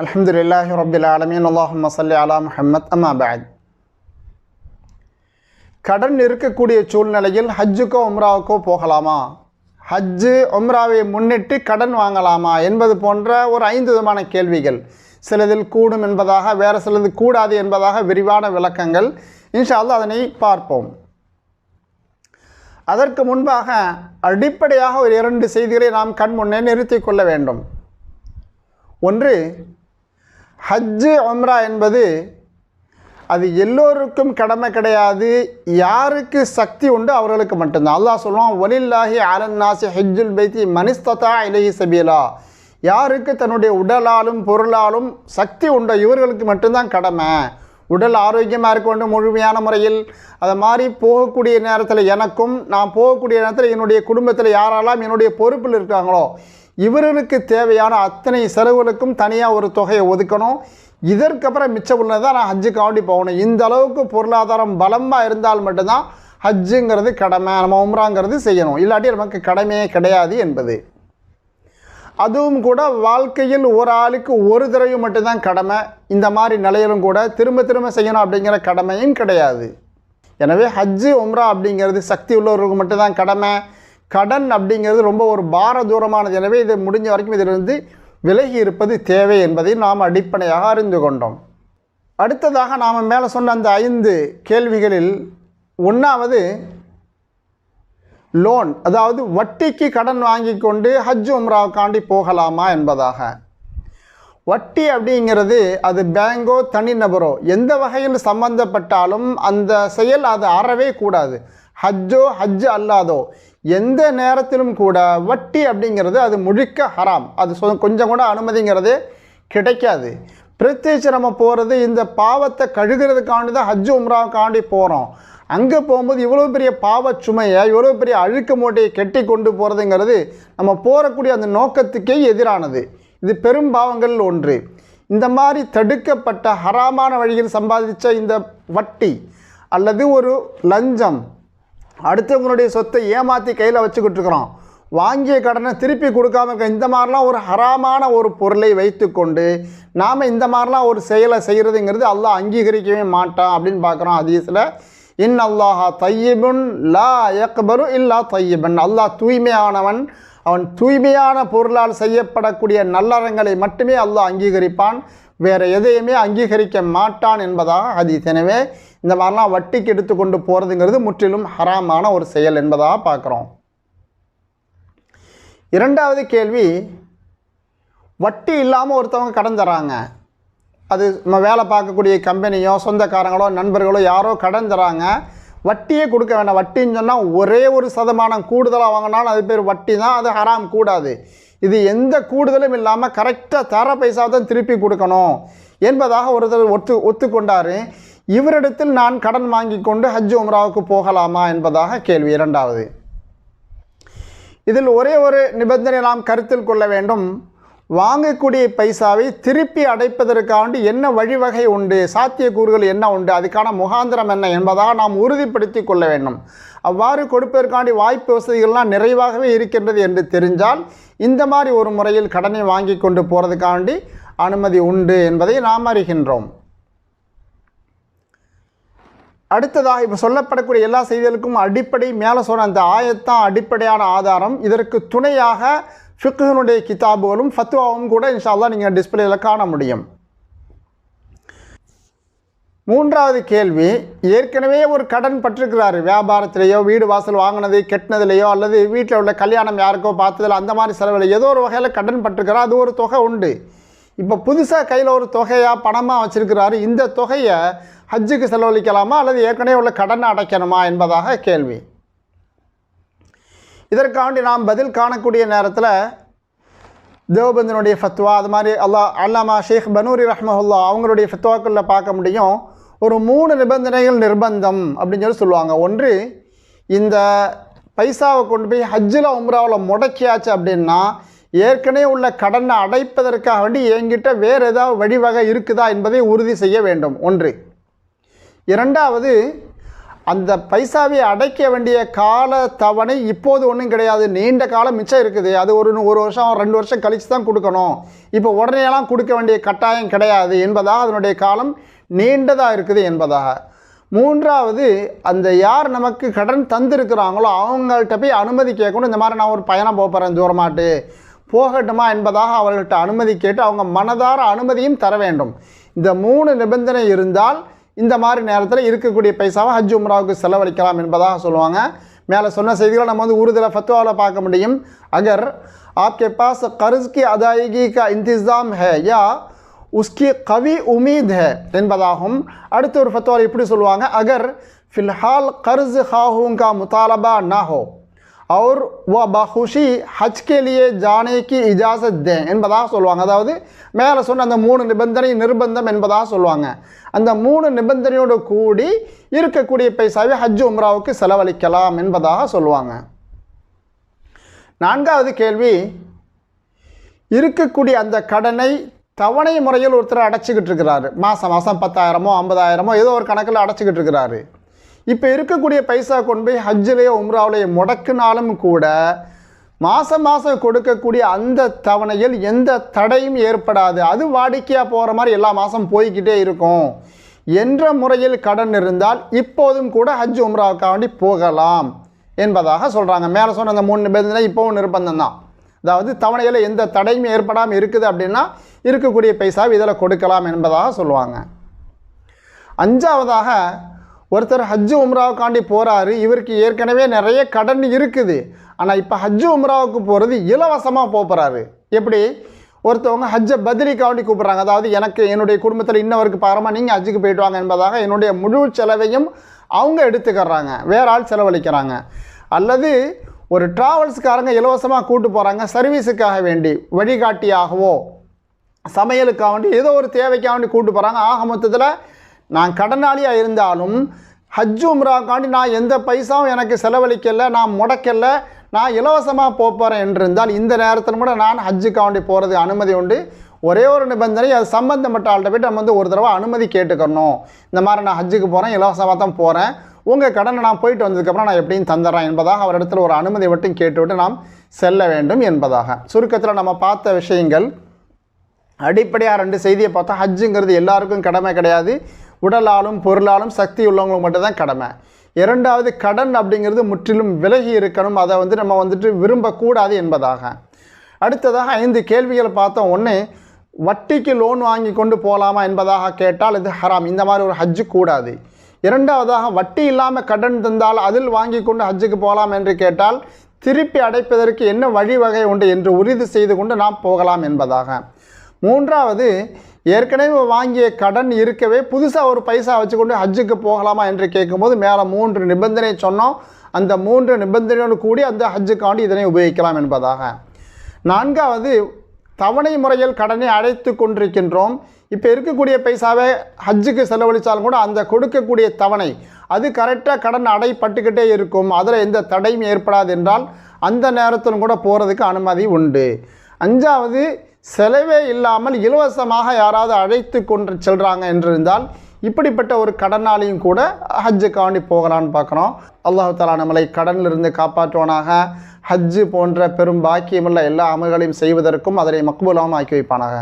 அல்ஹம்துலில்லாஹி ரபில் ஆலமீன். அல்லாஹும்ம சல்லி அலா முஹம்மத். அம்மா பாத் கடன் இருக்கக்கூடிய சூழ்நிலையில் ஹஜ்ஜுக்கோ உம்ராவுக்கோ போகலாமா? ஹஜ்ஜு உம்ராவை முன்னிட்டு கடன் வாங்கலாமா? என்பது போன்ற ஒரு ஐந்து விதமான கேள்விகள். சிலதில் கூடும் என்பதாக வேறு சிலது கூடாது என்பதாக விரிவான விளக்கங்கள். இன்ஷா அதனை பார்ப்போம். அதற்கு முன்பாக அடிப்படையாக ஒரு இரண்டு செய்திகளை நாம் கண் முன்னே நிறுத்தி கொள்ள வேண்டும். ஒன்று ஹஜ்ஜு உம்ரா என்பது அது எல்லோருக்கும் கடமை கிடையாது. யாருக்கு சக்தி உண்டு அவர்களுக்கு மட்டும்தான். அல்லாஹ் சொல்லுவான் ஒலில்லாஹி அலன்னாசி ஹஜ்ஜுல் பைத்தி மனிஸ்ததா இலகி சபீலா. யாருக்கு தன்னுடைய உடலாலும் பொருளாலும் சக்தி உண்டோ இவர்களுக்கு மட்டும்தான் கடமை. உடல் ஆரோக்கியமாக இருக்க வேண்டும் முழுமையான முறையில். அதை மாதிரி போகக்கூடிய நேரத்தில் எனக்கும் நான் போகக்கூடிய நேரத்தில் என்னுடைய குடும்பத்தில் யாரெல்லாம் என்னுடைய பொறுப்பில் இருக்காங்களோ இவர்களுக்கு தேவையான அத்தனை செலவுகளுக்கும் தனியாக ஒரு தொகையை ஒதுக்கணும். இதற்கப்புறம் மிச்சம் உள்ளதான் நான் ஹஜ்ஜுக்காண்டி போகணும். இந்த அளவுக்கு பொருளாதாரம் பலமாக இருந்தால் மட்டும்தான் ஹஜ்ஜுங்கிறது கடமை. நம்ம உம்ராங்கிறது செய்யணும். இல்லாட்டி நமக்கு கடமையே கிடையாது என்பது. அதுவும் கூட வாழ்க்கையில் ஒரு ஆளுக்கு ஒரு தடவை மட்டும்தான் கடமை. இந்த மாதிரி நிலையிலும் கூட திரும்ப திரும்ப செய்யணும் அப்படிங்கிற கடமையும் கிடையாது. எனவே ஹஜ்ஜு உம்ரா அப்படிங்கிறது சக்தி உள்ளவர்களுக்கு மட்டும்தான் கடமை. கடன் அப்படிங்கிறது ரொம்ப ஒரு பார தூரமானது. எனவே இது முடிஞ்ச வரைக்கும் இதிலிருந்து விலகி இருப்பது தேவை என்பதை நாம் அடிப்படையாக அறிந்து கொண்டோம். அடுத்ததாக நாம் மேலே சொன்ன அந்த ஐந்து கேள்விகளில் ஒன்றாவது லோன் அதாவது வட்டிக்கு கடன் வாங்கி கொண்டு ஹஜ் உம்ராவுக்காண்டி போகலாமா என்பதாக. வட்டி அப்படிங்கிறது அது பேங்கோ தனிநபரோ எந்த வகையில் சம்பந்தப்பட்டாலும் அந்த செயல் அது அறவே கூடாது. ஹஜ்ஜோ ஹஜ் அல்லாதோ எந்த நேரத்திலும் கூட வட்டி அப்படிங்கிறது அது முழுக்க ஹராம். அது கொஞ்சம் கூட அனுமதிங்கிறது கிடைக்காது. பிரத்யேகிச்சு நம்ம போகிறது இந்த பாவத்தை கழுகிறதுக்காண்டி தான் ஹஜ் உம்ராவுக்காண்டி போகிறோம் அங்கே போகும்போது இவ்வளோ பெரிய பாவ சுமையை இவ்வளோ பெரிய அழுக்கு மூட்டையை கெட்டி கொண்டு போகிறதுங்கிறது நம்ம போகக்கூடிய அந்த நோக்கத்துக்கே எதிரானது. இது பெரும் பாவங்கள் ஒன்று. இந்த மாதிரி தடுக்கப்பட்ட ஹராமான வழியில் சம்பாதித்த இந்த வட்டி அல்லது ஒரு லஞ்சம் அடுத்தவங்களுடைய சொத்தை ஏமாற்றி கையில் வச்சுக்கிட்டு இருக்கிறோம். வாங்கிய கடனை திருப்பி கொடுக்காம இருக்க இந்த மாதிரிலாம் ஒரு ஹராமான ஒரு பொருளை வைத்துக்கொண்டு நாம் இந்த மாதிரிலாம் ஒரு செயலை செய்கிறதுங்கிறது அல்லாஹ் அங்கீகரிக்கவே மாட்டான் அப்படின்னு பார்க்குறோம் ஹதீஸில். இன் அல்லாஹா தையிபுன் லா யக்பரு இல்லா தையிபன் அல்லாஹ் தூய்மையானவன் அவன் தூய்மையான பொருளால் செய்யப்படக்கூடிய நல்லறங்களை மட்டுமே அல்லாஹ் அங்கீகரிப்பான். வேறு எதையுமே அங்கீகரிக்க மாட்டான் என்பதாக ஹதீஸ். எனவே இந்த மாதிரிலாம் வட்டிக்கு எடுத்துக்கொண்டு போகிறதுங்கிறது முற்றிலும் ஹராமான ஒரு செயல் என்பதாக பார்க்குறோம். இரண்டாவது கேள்வி வட்டி இல்லாமல் ஒருத்தவங்க கடன் தராங்க. அது நம்ம வேலை பார்க்கக்கூடிய கம்பெனியோ சொந்தக்காரங்களோ நண்பர்களோ யாரோ கடன் தராங்க. வட்டியே கொடுக்க வேண்டாம். வட்டின்னு சொன்னால் ஒரே ஒரு சதமானம் கூடுதலாக வாங்கினாலும் அது பேர் வட்டி தான் அது ஹராம் கூடாது. இது எந்த கூடுதலும் இல்லாமல் கரெக்டாக தர பைசா தான் திருப்பி கொடுக்கணும் என்பதாக ஒருத்தர் ஒத்து ஒத்துக்கொண்டார். இவரிடத்தில் நான் கடன் வாங்கி கொண்டு ஹஜ் உம்ராவுக்கு போகலாமா என்பதாக கேள்வி இரண்டாவது. இதில் ஒரே ஒரு நிபந்தனை நாம் கருத்தில் கொள்ள வேண்டும். வாங்கக்கூடிய பைசாவை திருப்பி அடைப்பதற்காண்டி என்ன வழிவகை உண்டு? சாத்தியக்கூறுகள் என்ன உண்டு? அதுக்கான முகாந்திரம் என்ன என்பதாக நாம் உறுதிப்படுத்தி கொள்ள வேண்டும். அவ்வாறு கொடுப்பதற்காண்டி வாய்ப்பு வசதிகள்லாம் நிறைவாகவே இருக்கின்றது என்று தெரிஞ்சால் இந்த மாதிரி ஒரு முறையில் கடனை வாங்கி கொண்டு போகிறதுக்காண்டி அனுமதி உண்டு என்பதை நாம் அறிகின்றோம். அடுத்ததாக இப்போ சொல்லப்படக்கூடிய எல்லா செய்திகளுக்கும் அடிப்படை மேலே சொன்ன அந்த ஆயத்தான் அடிப்படையான ஆதாரம். இதற்கு துணையாக ஃபிக்குனுடைய கிதாபுகளும் ஃபத்வாவும் கூட இன்ஷால்லா நீங்கள் டிஸ்பிளேயில் காண முடியும். மூன்றாவது கேள்வி ஏற்கனவே ஒரு கடன் பட்டிருக்கிறார். வியாபாரத்திலேயோ வீடு வாசல் வாங்கினது கெட்டினதுலையோ அல்லது வீட்டில் உள்ள கல்யாணம் யாருக்கோ பார்த்ததில் அந்த மாதிரி செலவில் ஏதோ ஒரு வகையில் கடன் பட்டிருக்கிறார். அது ஒரு தொகை உண்டு. இப்போ புதுசாக கையில் ஒரு தொகையாக பணமாக வச்சுருக்கிறாரு. இந்த தொகையை ஹஜ்ஜுக்கு செலவழிக்கலாமா அல்லது ஏற்கனவே உள்ள கடனை அடைக்கணுமா என்பதாக கேள்வி. இதற்காண்டி நாம் பதில் காணக்கூடிய நேரத்தில் தேவபந்தனுடைய ஃபத்வா அது மாதிரி அல்லா அல்லாமா ஷேக் பனூரி ரஹ்மஹுல்லா அவங்களுடைய ஃபத்வாக்களில் பார்க்க முடியும். ஒரு மூணு நிபந்தனைகள் நிர்பந்தம் அப்படின்னு சொல்லி சொல்லுவாங்க. ஒன்று இந்த பைசாவை கொண்டு போய் ஹஜ்ஜில் உம்ராவில் முடக்கியாச்சு அப்படின்னா ஏற்கனவே உள்ள கடனை அடைப்பதற்காக வேண்டி என்கிட்ட வேறு ஏதாவது வழிவகை இருக்குதா என்பதை உறுதி செய்ய வேண்டும். ஒன்று. இரண்டாவது அந்த பைசாவை அடைக்க வேண்டிய கால தவணை இப்போது ஒன்றும் கிடையாது. நீண்ட காலம் மிச்சம் இருக்குது. அது ஒரு ஒரு வருஷம் ரெண்டு வருஷம் கழித்து தான் கொடுக்கணும். இப்போ உடனேலாம் கொடுக்க வேண்டிய கட்டாயம் கிடையாது என்பதாக அதனுடைய காலம் நீண்டதாக இருக்குது என்பதாக. மூன்றாவது அந்த யார் நமக்கு கடன் தந்திருக்கிறாங்களோ அவங்கள்ட்ட போய் அனுமதி கேட்கணும். இந்த மாதிரி நான் ஒரு பயணம் போக போகிறேன் தூரமாட்டு. போகட்டுமா என்பதாக அவர்கள்ட்ட அனுமதி கேட்டு அவங்க மனதார அனுமதியும் தர வேண்டும். இந்த மூணு நிபந்தனை இருந்தால் இந்த மாதிரி நேரத்தில் இருக்கக்கூடிய பைசாவை ஹஜ் உம்ராவுக்கு செலவழிக்கலாம் என்பதாக சொல்லுவாங்க. மேலே சொன்ன செய்திகளை நம்ம வந்து ஒரு தர பார்க்க முடியும். அகர் ஆப்கே பாஸ் கருஸ்கி அதாயகி கா இந்திசாம் ஹே யா உஸ்கி கவி உமீத் ஹே என்பதாகும். அடுத்து ஒரு ஃபத்வாவில் எப்படி சொல்லுவாங்க. அகர் ஃபில்ஹால் கர்ஸ் ஹாஹூங்கா முத்தாலபா நா और वह बखुशी ஹஜ் के लिए जाने की इजाज़त दें என்பதாக சொல்லுவாங்க அதாவது மேலே சொன்ன அந்த மூணு நிபந்தனை நிர்பந்தம் என்பதாக சொல்லுவாங்க அந்த மூணு நிபந்தனையோடு கூடி இருக்கக்கூடிய பைசாவை ஹஜ் உம்ராவுக்கு செலவழிக்கலாம் என்பதாக சொல்லுவாங்க நான்காவது கேள்வி இருக்கக்கூடிய அந்த கடனை தவணை முறையில் ஒருத்தர் அடைச்சிக்கிட்டு இருக்கிறாரு மாதம் மாதம் பத்தாயிரமோ ஐம்பதாயிரமோ ஏதோ ஒரு கணக்கில் அடைச்சிக்கிட்டு இருக்கிறாரு இப்போ இருக்கக்கூடிய பைசா கொண்டு போய் ஹஜ்ஜிலேயோ உம்ராவிலேயோ முடக்கினாலும் கூட மாதம் மாதம் கொடுக்கக்கூடிய அந்த தவணையில் எந்த தடையும் ஏற்படாது. அது வாடிக்கையாக போகிற மாதிரி எல்லா மாதம் போய்கிட்டே இருக்கும். என்ற முறையில் கடன் இருந்தால் இப்போதும் கூட ஹஜ் உம்ராவுக்காக வேண்டி போகலாம் என்பதாக சொல்கிறாங்க மேலே சொன்ன அந்த மூணு நிபந்தனை இப்போவும் நிர்பந்தம் தான் அதாவது தவணையில் எந்த தடையும் ஏற்படாமல் இருக்குது அப்படின்னா இருக்கக்கூடிய பைசாவை இதில் கொடுக்கலாம் என்பதாக சொல்லுவாங்க. அஞ்சாவதாக ஒருத்தர் ஹஜ்ஜு உம்ராவுக்காண்டி போகிறாரு இவருக்கு ஏற்கனவே நிறைய கடன் இருக்குது. ஆனால் இப்போ ஹஜ்ஜு உம்ராவுக்கு போகிறது இலவசமாக போகிறாரு எப்படி? ஒருத்தவங்க ஹஜ்ஜை பதிலிக்காண்டி கூப்பிட்றாங்க. அதாவது எனக்கு என்னுடைய குடும்பத்தில் இன்னவருக்கு பாரமாக நீங்கள் ஹஜ்ஜுக்கு போயிட்டு வாங்க என்பதாக என்னுடைய முழு செலவையும் அவங்க எடுத்துக்கிறாங்க. வேற ஆள் செலவழிக்கிறாங்க. அல்லது ஒரு ட்ராவல்ஸ்காரங்க இலவசமாக கூட்டு போகிறாங்க சர்வீஸுக்காக வேண்டி வழிகாட்டியாகவோ சமையலுக்காக வேண்டி ஏதோ ஒரு தேவைக்காக வேண்டி கூட்டு போகிறாங்க ஆக மொத்தத்தில் நான் கடனாளியாக இருந்தாலும் ஹஜ்ஜு உம்ராக்காண்டி நான் எந்த பைசாவும் எனக்கு செலவழிக்கலை நான் முடக்கலை நான் இலவசமாக போகிறேன் என்றிருந்தால் இந்த நேரத்தில் கூட நான் ஹஜ்ஜுக்காண்டி போகிறது அனுமதி உண்டு. ஒரே ஒரு நிபந்தனை அது சம்மந்தப்பட்ட ஆள்கிட்ட போய்ட்டு நம்ம வந்து ஒரு தடவை அனுமதி கேட்டுக்கணும் இந்த மாதிரி நான் ஹஜ்ஜுக்கு போகிறேன் இலவசமாக தான் போகிறேன் உங்கள் கடனை நான் போயிட்டு வந்ததுக்கப்புறம் நான் எப்படியும் தந்துடுறேன் என்பதாக அவரிடத்தில் ஒரு அனுமதி மட்டும் கேட்டுவிட்டு நாம் செல்ல வேண்டும் என்பதாக. சுருக்கத்தில் நம்ம பார்த்த விஷயங்கள் அடிப்படையாக ரெண்டு செய்தியை பார்த்தா ஹஜ்ஜுங்கிறது எல்லாருக்கும் கடமை கிடையாது. உடலாலும் பொருளாலும் சக்தி உள்ளவங்களுக்கு மட்டும்தான் கடமை. இரண்டாவது கடன் அப்படிங்கிறது முற்றிலும் விலகி இருக்கணும். அதை வந்து நம்ம வந்துட்டு விரும்பக்கூடாது என்பதாக. அடுத்ததாக ஐந்து கேள்விகளை பார்த்தோம். ஒன்று வட்டிக்கு லோன் வாங்கி கொண்டு போகலாமா என்பதாக கேட்டால் இது ஹராம். இந்த மாதிரி ஒரு ஹஜ்ஜு கூடாது. இரண்டாவதாக வட்டி இல்லாமல் கடன் தந்தால் அதில் வாங்கி கொண்டு ஹஜ்ஜுக்கு போகலாம் என்று கேட்டால் திருப்பி அடைப்பதற்கு என்ன வழிவகை உண்டு என்று உறுதி செய்து கொண்டு நாம் போகலாம் என்பதாக. மூன்றாவது ஏற்கனவே வாங்கிய கடன் இருக்கவே புதுசாக ஒரு பைசா வச்சுக்கொண்டு ஹஜ்ஜுக்கு போகலாமா என்று கேட்கும்போது மேலே மூன்று நிபந்தனை சொன்னோம். அந்த மூன்று நிபந்தனையோடு கூடி அந்த ஹஜ்ஜுக்காண்டி இதனை உபயோகிக்கலாம் என்பதாக. நான்காவது தவணை முறையில் கடனை அடைத்து கொண்டிருக்கின்றோம். இப்போ இருக்கக்கூடிய பைசாவை ஹஜ்ஜுக்கு செலவழித்தாலும் கூட அந்த கொடுக்கக்கூடிய தவணை அது கரெக்டாக கடன் அடைப்பட்டுக்கிட்டே இருக்கும். அதில் எந்த தடையும் ஏற்படாது என்றால் அந்த நேரத்திலும் கூட போகிறதுக்கு அனுமதி உண்டு. அஞ்சாவது செலவே இல்லாமல் இலவசமாக யாராவது அழைத்து கொண்டு செல்கிறாங்க என்றிருந்தால் இப்படிப்பட்ட ஒரு கடனாளியும் கூட ஹஜ்ஜுக்காண்டி போகலான்னு பார்க்குறோம் அல்லாஹு தாலா நம்மளை கடனிலிருந்து காப்பாற்றுவானாக. ஹஜ்ஜு போன்ற பெரும் பாக்கியமுள்ள எல்லா அமல்களையும் செய்வதற்கும் அதனை மக்பூலாகவும் ஆக்கி வைப்பானாக.